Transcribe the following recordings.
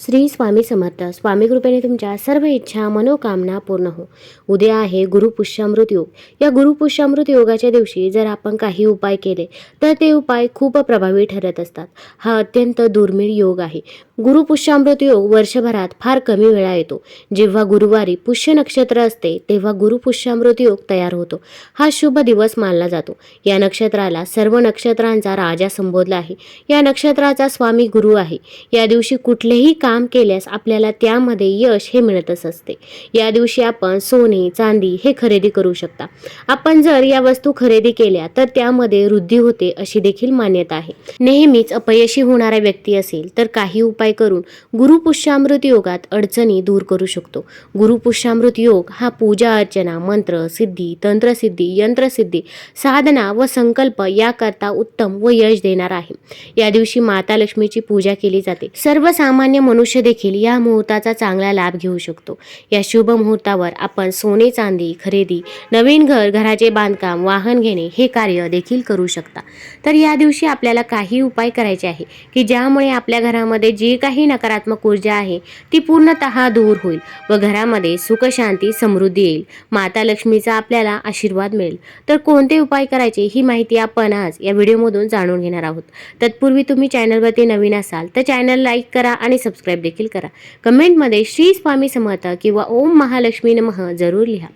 श्री स्वामी समर्थ. स्वामी कृपेने तुमच्या सर्व इच्छा मनोकामना पूर्ण हो. उद्या आहे गुरुपुष्यामृत योग. या गुरुपुष्यामृत योगाच्या दिवशी जर आपण काही उपाय केले तर ते उपाय खूप प्रभावी ठरत असतात. हा अत्यंत दुर्मिळ योग आहे. गुरुपुष्यामृत योग वर्षभरात फार कमी वेळा येतो. जेव्हा गुरुवारी पुष्य नक्षत्र असते तेव्हा गुरुपुष्यामृत योग तयार होतो. हा शुभ दिवस मानला जातो. या नक्षत्राला सर्व नक्षत्रांचा राजा संबोधला आहे. या नक्षत्राचा स्वामी गुरु आहे. या दिवशी कुठलेही काम काम केल्यास आपल्याला त्यामध्ये यश हे मिळतच असते. या दिवशी आपण सोने चांदी हे खरेदी करू शकता. आपण जर या वस्तू खरेदी केल्या तर त्यामध्ये वृद्धी होते अशी देखील मान्यता आहे. नेहमीच अपयशी होणारा व्यक्ती असेल तर काही उपाय करून गुरुपुष्यामृत योगात अडचणी दूर करू शकतो. गुरुपुष्यामृत योग हा पूजा अर्चना मंत्र सिद्धी तंत्रसिद्धी यंत्रसिद्धी साधना व संकल्प याकरता उत्तम व यश देणार आहे. या दिवशी माता लक्ष्मीची पूजा केली जाते. सर्वसामान्य म्हणून मनुष्य देखील या मुहूर्ताचा चांगला लाभ घेऊ शकतो. या शुभ मुहूर्तावर आपण सोने चांदी खरेदी नवीन घर घराचे बांधकाम वाहन घेणे हे कार्य देखील करू शकता. तर या दिवशी आपल्याला काही उपाय करायचे आहे की ज्यामुळे आपल्या घरामध्ये जी काही नकारात्मक ऊर्जा आहे ती पूर्णतः दूर होईल व घरामध्ये सुखशांती समृद्धी येईल. माता लक्ष्मीचा आपल्याला आशीर्वाद मिळेल. तर कोणते उपाय करायचे ही माहिती आपण आज या व्हिडिओमधून जाणून घेणार आहोत. तत्पूर्वी तुम्ही चॅनलवरती नवीन असाल तर चॅनल लाईक करा आणि सबस्क्राईब देखील करा. कमेंटमध्ये श्री स्वामी समर्थ किंवा ओम महालक्ष्मी नमः जरूर लिहा.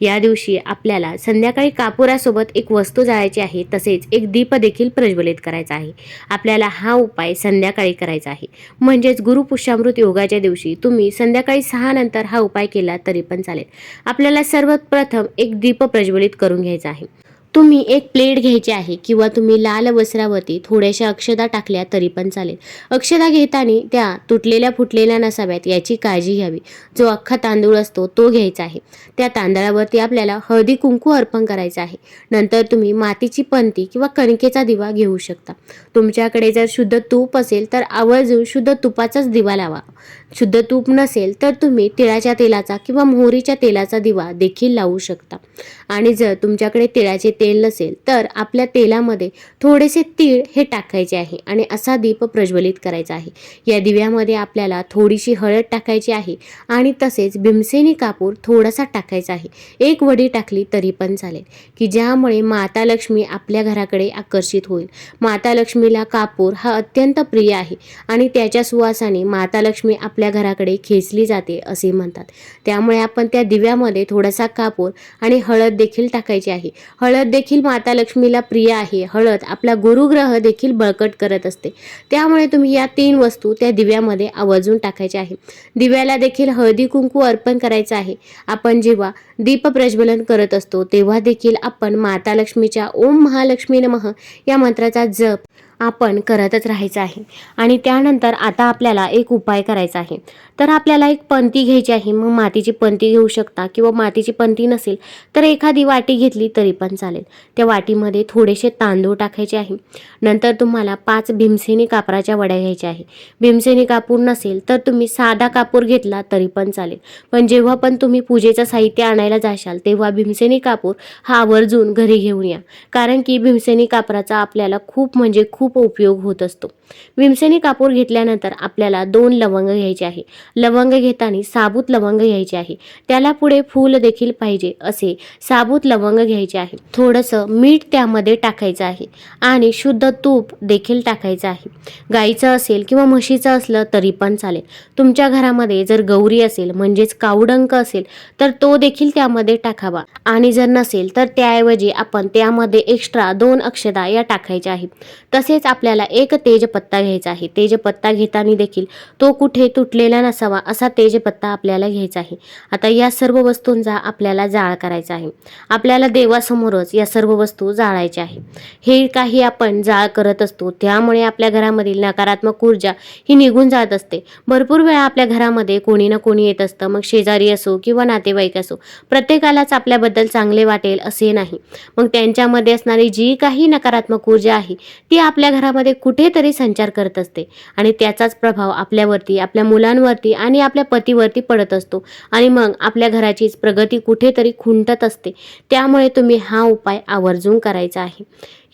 या दिवशी आपल्याला संध्याकाळी कापुरासोबत एक वस्तू जाळायची आहे तसेच एक दीप देखील प्रज्वलित करायचा आहे. आपल्याला हा उपाय संध्याकाळी करायचा आहे. म्हणजेच गुरुपुष्यामृत योगाच्या दिवशी तुम्ही संध्याकाळी सहा नंतर हा उपाय केला तरी पण चालेल. आपल्याला सर्वप्रथम एक दीप प्रज्वलित करून घ्यायचा आहे. तुम्ही एक प्लेट घ्यायची आहे किंवा तुम्ही लाल वस्त्रावरती थोड्याशा अक्षदा टाकल्या तरी पण चालेल. अक्षदा घेताना त्या तुटलेल्या फुटलेल्या नसाव्यात याची काळजी घ्यावी. जो अख्खा तांदूळ असतो तो घ्यायचा आहे. त्या तांदळावरती आपल्याला हळदी कुंकू अर्पण करायचं आहे. नंतर तुम्ही मातीची पंती किंवा कणकेचा दिवा घेऊ शकता. तुमच्याकडे जर शुद्ध तूप असेल तर आवर्जून शुद्ध तुपाचाच दिवा लावा. शुद्ध तूप नसेल तर तुम्ही तिळाच्या तेलाचा किंवा मोहरीच्या तेलाचा दिवा देखील लावू शकता. आणि जर तुमच्याकडे तिळाचे तेल नसेल तर आपल्या तेलामध्ये थोडेसे तीळ हे टाकायचे आहे आणि असा दीप प्रज्वलित करायचा आहे. या दिव्यामध्ये आपल्याला थोडीशी हळद टाकायची आहे आणि तसेच भीमसेनी कापूर थोडासा टाकायचा आहे. एक वडी टाकली तरी पण चालेल की ज्यामुळे माता लक्ष्मी आपल्या घराकडे आकर्षित होईल. माता लक्ष्मीला कापूर हा अत्यंत प्रिय आहे आणि त्याच्या सुवासाने माता लक्ष्मी आपल्या घराकडे खेचली जाते असे म्हणतात. त्यामुळे आपण त्या दिव्यामध्ये थोडासा कापूर आणि हळद देखील टाकायची आहे. हळद देखील माता लक्ष्मीला प्रिय आहे. हळद आपला गुरुग्रह देखील बळकट करत असते. त्यामुळे तुम्ही या तीन वस्तू त्या दिव्यामध्ये आवर्जून टाकायच्या आहे. दिव्याला देखील हळदी कुंकू अर्पण करायचं आहे. आपण जेव्हा दीप प्रज्वलन करत असतो तेव्हा देखील आपण माता लक्ष्मीच्या ओम महालक्ष्मी नमः या मंत्राचा जप आपण करतच राहायचं आहे. आणि त्यानंतर आता आपल्याला एक उपाय करायचा आहे. तर आपल्याला एक पंती घ्यायची आहे. मग मातीची पंती घेऊ शकता किंवा मातीची पंती नसेल तर एखादी वाटी घेतली तरी पण चालेल. त्या वाटीमध्ये थोडेसे तांदूळ टाकायचे आहे. नंतर तुम्हाला पाच भीमसेनी कापराच्या वड्या घ्यायच्या आहे. भीमसेनी कापूर नसेल तर तुम्ही साधा कापूर घेतला तरी पण चालेल. पण जेव्हा पण तुम्ही पूजेचं साहित्य आणायला जाशाल तेव्हा भीमसेनी कापूर हा आवर्जून घरी घेऊन या. कारण की भीमसेनी कापराचा आपल्याला खूप म्हणजे खूप उपयोग होत असतो. विमसेने कापूर घेतल्यानंतर आपल्याला दोन लवंग घ्यायचे आहे. लवंग घेताना साबूत लवंग घ्यायचे आहे. त्याला पुढे फूल देखील पाहिजे असे साबूत लवंग घ्यायचे आहे. थोडंसं मीठ त्यामध्ये टाकायचं आहे आणि शुद्ध तूप देखील टाकायचं आहे. गाईचं असेल किंवा म्हशीचं असलं तरी पण चालेल. तुमच्या घरामध्ये जर गौरी असेल म्हणजेच कावडंक असेल तर तो देखील त्यामध्ये टाकावा. आणि जर नसेल तर त्याऐवजी आपण त्यामध्ये एक्स्ट्रा दोन अक्षदा या टाकायच्या आहेत. तसेच आपल्याला एक तेजपत्ता घ्यायचा आहे. तेजपत्ता घेताना देखील तो कुठे तुटलेला नसावा असा तेजपत्ता आपल्याला घ्यायचा आहे. आता या सर्व वस्तूंचा आपल्याला जाळ करायचा आहे. आपल्याला देवासमोरच या सर्व वस्तू जाळायच्या आहे. हे काही आपण जाळ करत असतो. त्यामुळे आपल्या घरामधील नकारात्मक ऊर्जा ही निघून जात असते. भरपूर वेळा आपल्या घरामध्ये कोणी ना कोणी येत असतं. मग शेजारी असो किंवा नातेवाईक असो. प्रत्येकालाच आपल्याबद्दल चांगले वाटेल असे नाही. मग त्यांच्यामध्ये असणारी जी काही नकारात्मक ऊर्जा आहे ती आपल्या आपल्या घरामध्ये कुठेतरी संचार करत असते. आणि त्याचाच प्रभाव आपल्यावरती आपल्या मुलांवरती आणि आपल्या पतीवरती पडत असतो. आणि मग आपल्या घराचीच प्रगती कुठेतरी खुंटत असते. त्यामुळे तुम्ही हा उपाय आवर्जून करायचा आहे.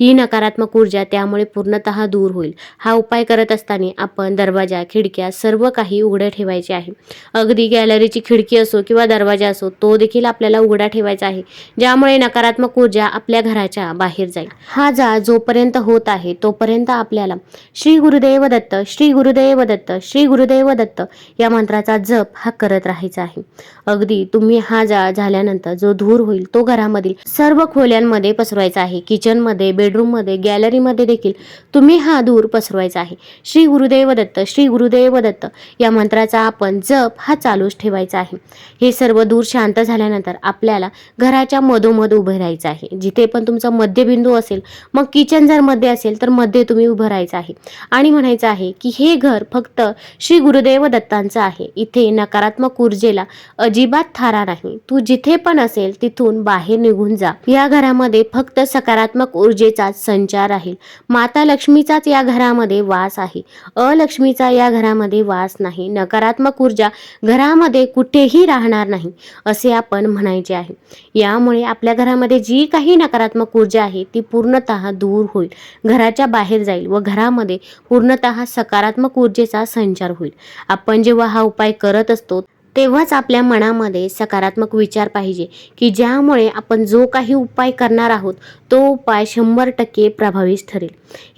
ही नकारात्मक ऊर्जा त्यामुळे पूर्णतः दूर होईल. हा उपाय करत असताना आपण दरवाजा खिडक्या सर्व काही उघडे ठेवायचे आहे. अगदी गॅलरीची खिडकी असो किंवा दरवाजा असो तो देखील आपल्याला उघडा ठेवायचा आहे ज्यामुळे नकारात्मक ऊर्जा आपल्या घराच्या बाहेर जाईल. हा जा जोपर्यंत होत आहे तोपर्यंत आपल्याला श्री गुरुदेव दत्त श्री गुरुदेव दत्त श्री गुरुदेव दत्त या मंत्राचा जप हा करत राहायचा आहे. अगदी तुम्ही हा जाळ झाल्यानंतर जो धूर होईल तो घरामधील सर्व खोल्यांमध्ये पसरवायचा आहे किचनमध्ये बेडरूममध्ये गॅलरीमध्ये देखील तुम्ही हा धूर पसरवायचा आहे. श्री गुरुदेव दत्त श्री गुरुदेव दत्त या मंत्राचा आपण जप हा चालूच ठेवायचा आहे. हे सर्व दूर शांत झाल्यानंतर आपल्याला घराच्या मधोमध उभे राहायचं आहे. जिथे पण तुमचा मध्यबिंदू असेल मग किचन जर मध्ये असेल तर मध्ये तुम्ही उभं राहायचं आहे. आणि म्हणायचं आहे की हे घर फक्त श्री गुरुदेव दत्तांचं आहे. इथे नकारात्मक ऊर्जेला अजिबात थारा नाही. तू जिथे पण असेल तिथून बाहेर निघून जा. या घरामध्ये फक्त सकारात्मक ऊर्जे ऊर्जेचाच संचार राहील. माता लक्ष्मीचाच या घरामध्ये वास आहे. अलक्ष्मीचा या घरामध्ये वास नाही. नकारात्मक ऊर्जा घरामध्ये कुठेही राहणार नाही असे आपण म्हणायचे आहे. यामुळे आपल्या घरामध्ये जी काही नकारात्मक ऊर्जा आहे ती पूर्णतः दूर होईल. घराच्या बाहेर जाईल व घरामध्ये पूर्णतः सकारात्मक ऊर्जेचा संचार होईल. आपण जेव्हा हा उपाय करत असतो तेव्हाच आपल्या मनामध्ये सकारात्मक विचार पाहिजे की ज्यामुळे आपण जो काही उपाय करणार आहोत तो उपाय शंभर टक्के प्रभावीच ठरेल.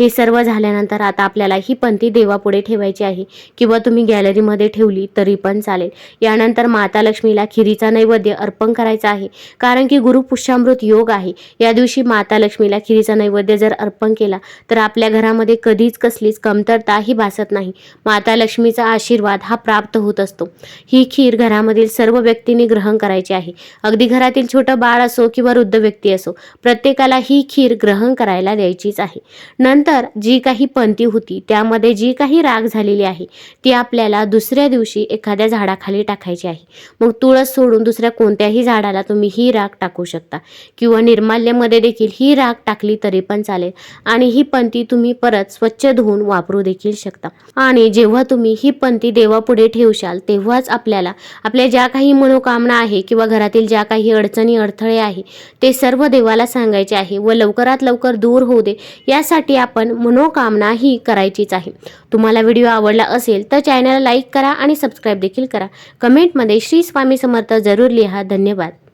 हे सर्व झाल्यानंतर आता आपल्याला ही पंथी देवापुढे ठेवायची आहे. किंवा तुम्ही गॅलरीमध्ये ठेवली तरी पण चालेल. यानंतर माता लक्ष्मीला खिरीचा नैवेद्य अर्पण करायचा आहे. कारण की गुरु पुष्यामृत योग आहे. या दिवशी माता लक्ष्मीला खिरीचा नैवेद्य जर अर्पण केला तर आपल्या घरामध्ये कधीच कसलीच कमतरताही भासत नाही. माता लक्ष्मीचा आशीर्वाद हा प्राप्त होत असतो. ही खीर घरामधील सर्व व्यक्तींनी ग्रहण करायची आहे. अगदी घरातील छोटं बाळ असो किंवा वृद्ध व्यक्ती असो प्रत्येकाला ही खीर ग्रहण करायला द्यायचीच आहे. नंतर जी काही पंथी होती त्यामध्ये जी काही राग झालेली आहे ती आपल्याला दुसऱ्या दिवशी एखाद्या झाडाखाली टाकायची आहे. मग तुळस सोडून दुसऱ्या कोणत्याही झाडाला तुम्ही ही राग टाकू शकता किंवा निर्माल्यमध्ये देखील ही राग टाकली तरी पण चालेल आणि ही पंथी तुम्ही परत स्वच्छ धुवून वापरू देखील शकता. आणि जेव्हा तुम्ही ही पंथी देवापुढे ठेवशाल तेव्हाच आपल्याला आपल्या ज्या काही मनोकामना आहे किंवा घरातील ज्या काही अडचणी अडथळे आहे ते सर्व देवाला सांगायचे आहे व लवकरात लवकर दूर होऊ दे यासाठी आपण मनोकामना ही करायचीच आहे. तुम्हाला व्हिडिओ आवडला असेल तर चॅनलला लाईक करा आणि सबस्क्राईब देखील करा. कमेंटमध्ये श्री स्वामी समर्थ जरूर लिहा. धन्यवाद.